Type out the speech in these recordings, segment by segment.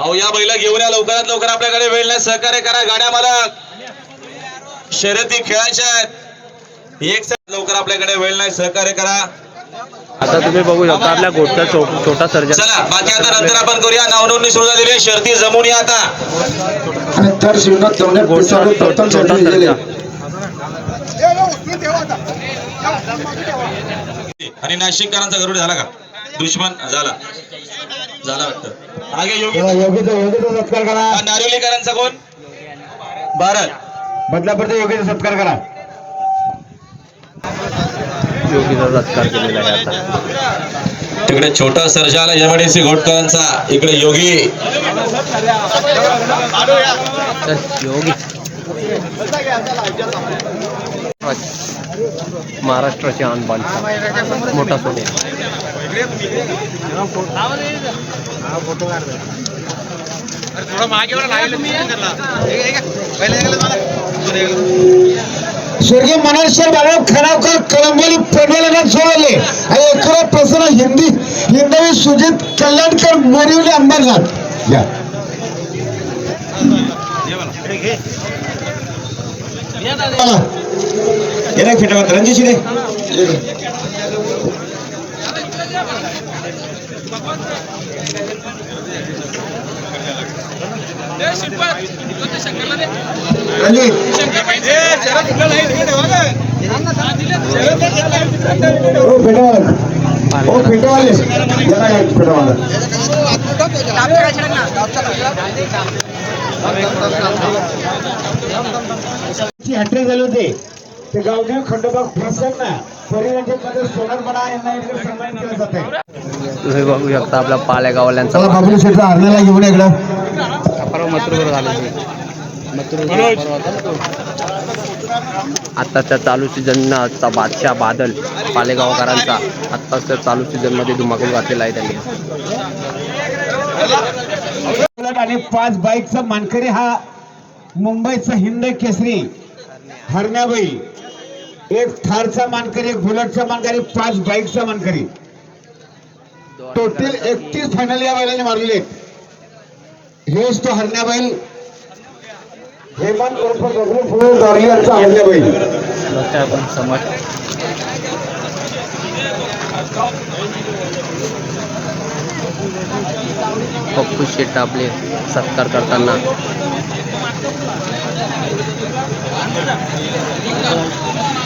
अहो या बैला घेऊन या लवकरात लवकर. आपल्याकडे वेळ नाही. सहकार्य करा. गाड्या मालक. शर्यती खेळायच्या आहेत. एक लवकर आपल्याकडे वेळ नाही. सहकार्य करा. आता तुम्ही बघू शकता आपल्या गोटचा छोटा सर्जन. चला बाकी आता नंतर आपण करूया. नावनोंदणी सुरू झालेली आहे. शर्ती जमून या आता. तर जीवनात गोटचा छोटा. सर्जन. आणि नाशिककरांचा गरुड झाला का? दुश्मन झाला. झाला वाटतं. आगे योगी योगीचा योगीचा सत्कार करा. हा, नारिवलीकरांचा कोण? भारत. बदलापूरचा योगीचा सत्कार करा. योगीचा सत्कार केलेला आहे आता. तिकडे छोटा सर्जा आला एमआयडीसी घोटकरांचा इकडे योगी. तर योगी. महाराष्ट्राची आणबाण मोठा स्वर्गीय मनोहर बाळासाहेब खरावकर कळंबोली पेडवलेला सोडवले आणि एखादा प्रसन्न हिंदी हिंदवी सुजित कल्याणकर मोरिवली अंबरनाथ. या. फिटवत रणजित शिरे रणजित हो पेटवाले हो जरा झाली होती. ते गावदेव खंडोबा परिवाराच्या सोनारपणा यांना इकडे सन्मान केलं जात तुम्ही बघू शकता हरण्याला घेऊन इकडं. परवा मथुरवर झालं आत्ताच्या चालू सीझनचा बादशाह बादल पालेगावकरांचा आत्ताच्या चालू सीझनमध्ये धुमाकूळ घातलेला आहे त्यांनी. आणि पाच बाईकचा मानकरी हा मुंबईचा हिंद केसरी हरण्याबाई. एक थारचा मानकरी एक बुलेटचा मानकरी पाच बाईकचा मानकरी. टोटल एकतीस फायनल या बैलाने मारलेले हेच तो हरण्याबाईल हेमंत उर्फ दगडू फुले यांचा हरण्या बैल. आपण समज पप्पू शेट आपले सत्कार करताना.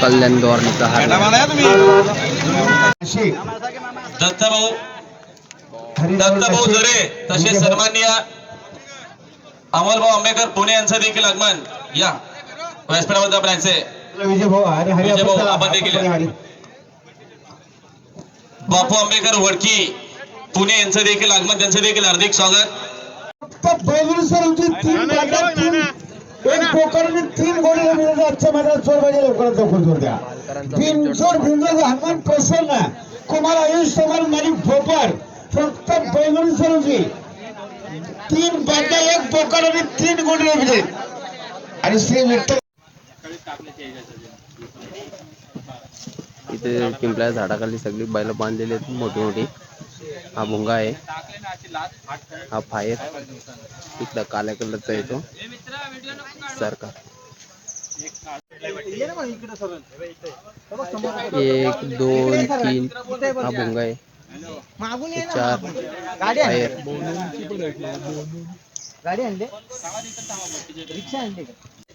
कल्याण अशी. दत्तभाऊ. दत्तभाऊ जरे तसेच सन्माननीय अमरभाऊ आंबेकर पुणे यांचं देखील आगमन. या. व्यासपीठामध्ये आपण यांचे विजय भाऊ हरी हरी विजय भाऊ, आपण देखील बापू आंबेकर वडकी पुणे यांचं देखील आगमन. त्यांचं देखील हार्दिक स्वागत. एक आणि तीन गोडे मिळाले आजच्या मैदानात चोर पाहिजे लवकरात लवकर जोर द्या. बिनचोर बिनचोर हनुमान प्रसन्न कुमार आयुष कुमार मालिक भोपाळ फक्त बैलून सर होती तीन बागा एक बोकड आणि तीन गोडे मिळाले आणि श्री विठ्ठल इथे पिंपळ्या झाडाखाली सगळी बैल बांधलेली आहेत मोठी मोठी हा भुंगा आहे. हा फायर. इकडं काल्या कलरचा येतो सरकार एक दोन तीन. हा भुंगा आहे. चार. फायर.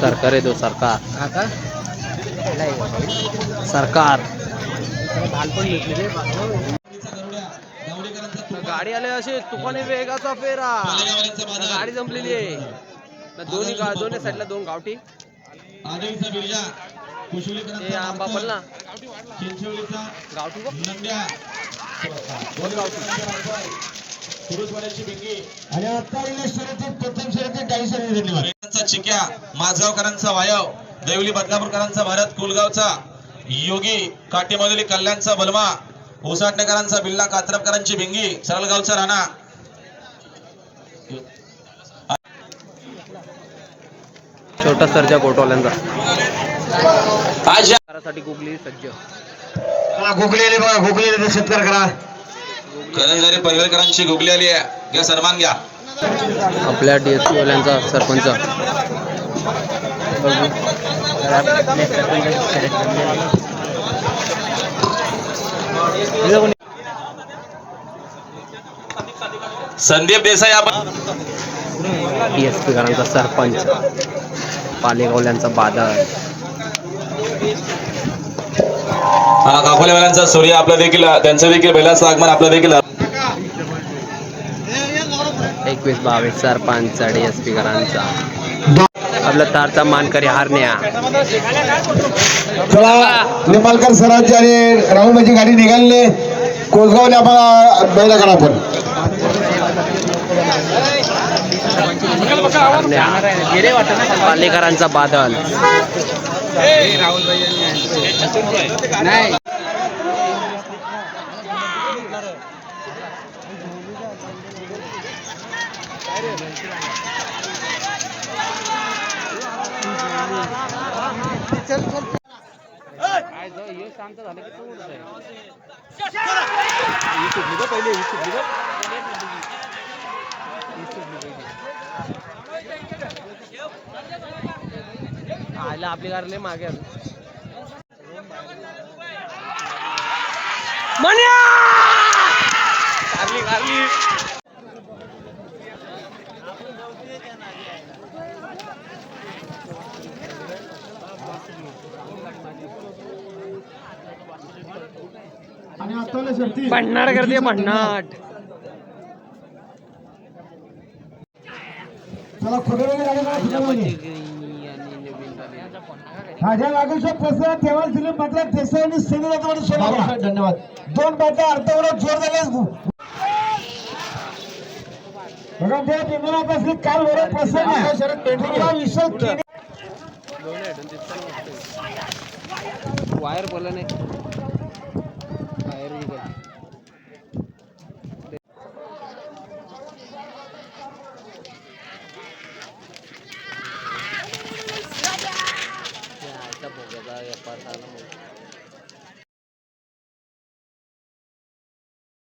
सरकार आहे तो सरकार. सरकार. गाडी आले असे तुफाने वेगाचा फेरा. गाडी जमलेली आहे. दोन्ही गा दोन्ही साईडला दोन गावठी. ते आंबा पण ना. गावठी बघ. दोन गावठी. आणि आता शर्यतीत प्रथम शर्यतीत काही शर्यती धन्यवाद चिक्या माझगावकरांचा वायव देवली बदलापूरकरांचा भारत कुलगावचा. योगी काटेमधील कल्याणचा बलमा ओसाटणेकरांचा बिल्ला कात्रपकरांची भिंगी सरळगावचा राणा. छोटा सर्जा गोटवाल्यांचा आज. गुगली सज्ज. हा, गोखले आले बघा तर सत्कार करा. करंजारी पनवेलकरांची गुगली आली आहे. घ्या सन्मान घ्या. आपल्या डी एस वाल्यांचा सरपंच. संदीप देसाई आपण डी एस पी करांचा सरपंच. पालेगावल्यांचा बादल. हा काकोलेवाल्यांचा सूर्य आपला देखील त्यांचं देखील बैलाचं आगमन आपलं देखील. एकवीस बावीस सरपंच डी एस पी करांचा. आपला तारचा मानकरी हारण्या. चला निंबाळकर सरांची आणि राहुलबाईची गाडी निघाली. कोसगावला आम्हाला बैला करा आपण. पालेकरांचा बादल. રાહુલભાઈ નહીં चल चल काय जो हे शांत झालं की तो उडत आहे पहिले आयला आपली कारले मागे आणि आता शर्ती भन्नाट करते भन्नाट. चला माझ्या लागूच्या प्रश्न तेव्हा दिले मात्र देसाईंनी सेनेला धन्यवाद. दोन बॅटा अर्धवडा जोर झाले. बघा त्या असली काल बरोबर प्रसन्न विषय केले वायर बोला नाही.